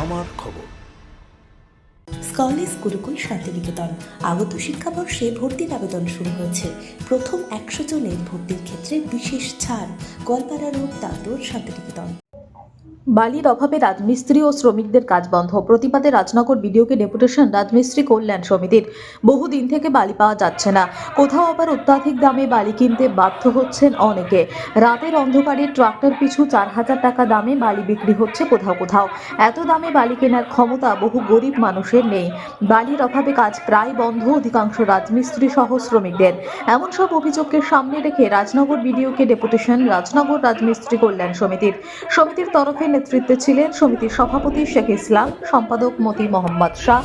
আমার খবর। স্কলেজ গুরুকুল শান্তিনিকেতন। আগত শিক্ষাবর্ষে ভর্তির আবেদন শুরু হয়েছে। প্রথম একশো জনের ভর্তির ক্ষেত্রে বিশেষ ছাড়। গোয়ালপাড়া রোড তান্দর শান্তিনিকেতন। বালির অভাবে রাজমিস্ত্রি ও শ্রমিকদের কাজ বন্ধ। প্রতিবাদে রাজনগর বিডিওকে ডেপুটেশন রাজমিস্ত্রি কল্যাণ সমিতির বহুদিন থেকে বালি পাওয়া যাচ্ছে না। কোথাও আবার অত্যাধিক দামে বালি কিনতে বাধ্য হচ্ছেন অনেকে। রাতের অন্ধকারে ট্রাক্টর পিছু চার হাজার টাকা দামে বালি বিক্রি হচ্ছে কোথাও কোথাও। এত দামে বালি কেনার ক্ষমতা বহু গরিব মানুষের নেই। বালির অভাবে কাজ প্রায় বন্ধ অধিকাংশ রাজমিস্ত্রি সহ শ্রমিকদের। এমন সব অভিযোগকে সামনে রেখে রাজনগর বিডিওকে ডেপুটেশন রাজনগর রাজমিস্ত্রি কল্যাণ সমিতির। সমিতির তরফে নেতৃত্বে ছিলেন সমিতির সভাপতি শেখ ইসলাম সম্পাদক মতি মোহাম্মদ শাহ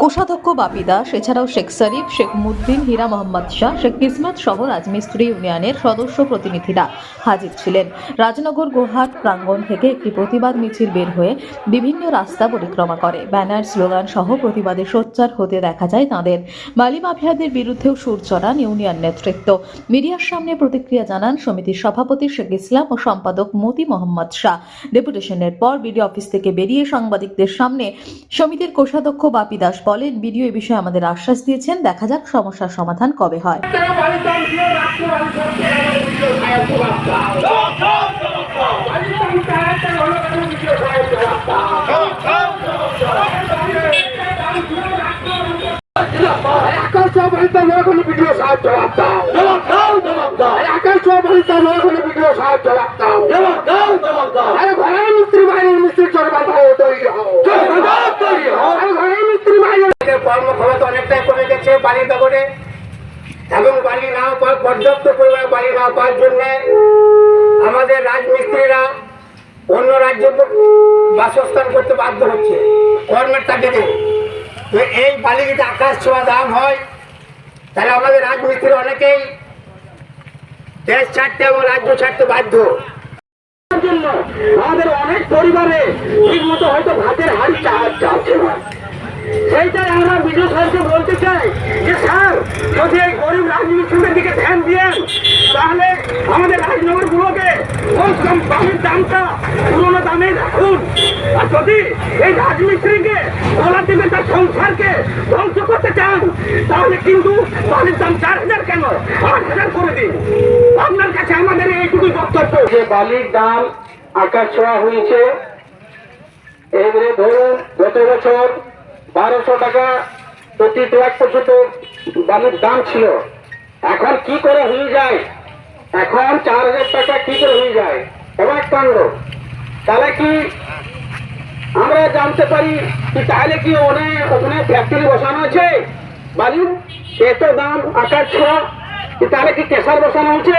কোষাধ্যক্ষ বাপি দাস, এছাড়াও শেখ শরীফ, শেখ মুদ্দিন, হীরা মোহাম্মদ শাহ, শেখ কিসমত সহ রাজমিস্ত্রি ইউনিয়নের সদস্য প্রতিনিধিরা হাজির ছিলেন। রাজনগর গোহাট প্রাঙ্গণ থেকে একটি প্রতিবাদ মিছিল বের হয়ে বিভিন্ন রাস্তা পরিক্রমা করে। ব্যানার, স্লোগান সহ প্রতিবাদে সোচ্চার হতে দেখা যায় তাঁদের। বালি মাফিয়াদের বিরুদ্ধেও সুর চড়ান ইউনিয়ন নেতৃত্ব। মিডিয়ার সামনে প্রতিক্রিয়া জানান সমিতির সভাপতি শেখ ইসলাম ও সম্পাদক মতি মোহাম্মদ শাহ। ডেপুটেশনের পর বিডিও অফিস থেকে বেরিয়ে সাংবাদিকদের সামনে সমিতির কোষাধ্যক্ষ বাপি দাস বলেন বিডিও এ বিষয়ে আমাদের আশ্বাস দিয়েছেন দেখা যাক সমস্যার সমাধান কবে হয়। ভিডিও আকাশ ভিডিও বাইরের কর্মক্ষমতা অনেকটাই কমে গেছে বাড়ির ব্যাপারে। এবং বাড়ি না পাওয়ার, পর্যাপ্ত পরিমাণে বাড়ি না পাওয়ার জন্য আমাদের রাজমিস্ত্রিরা অন্য রাজ্যে বাসস্থান করতে বাধ্য হচ্ছে, কর্মের তাগিদে। তো এই বালি যদি আকাশ ছোঁয়া দাম হয়, তাহলে আমাদের রাজমিস্ত্রি অনেকেই দেশ ছাড়তে এবং রাজ্য ছাড়তে বাধ্য। জন্য আমাদের অনেক পরিবারে ঠিক মতো হয়তো ভাতের হাড়ি চাচ্ছে না বিজয় স্যারকে বলতে চাই যে, স্যার, যদি এই গরিব রাজনীতিদের দিকে ধ্যান দিয়েন, তাহলে আমাদের রাজনগরগুলোকে ওই কম দামের দামটা, পুরোনো দামে রাখুন। আর যদি এই রাজমিস্ত্রিকে বলা দিবেন তার সংসারকে ধ্বংস করতে চান, তাহলে কিন্তু বালির দাম চার হাজার কেন? আট হাজার করে দিন। আপনার কাছে আমাদের এইটুকুই বক্তব্য। যে বালির দাম আকাশ ছোঁয়া হয়েছে, এবারে ধরুন গত বছর বারোশো টাকা প্রতি ট্রাক পর্যন্ত বালুর দাম ছিল। এখন কি করে হয়ে যায়? এখন চার হাজার টাকা কি করে হয়ে যায়? অবাক কাণ্ড। তাহলে কি আমরা জানতে পারি কি তাহলে কি ওখানে ওখানে ফ্যাক্টরি বসানো আছে? বালুর এত দাম আকাশ কি তাহলে কি কেশার বসানো হচ্ছে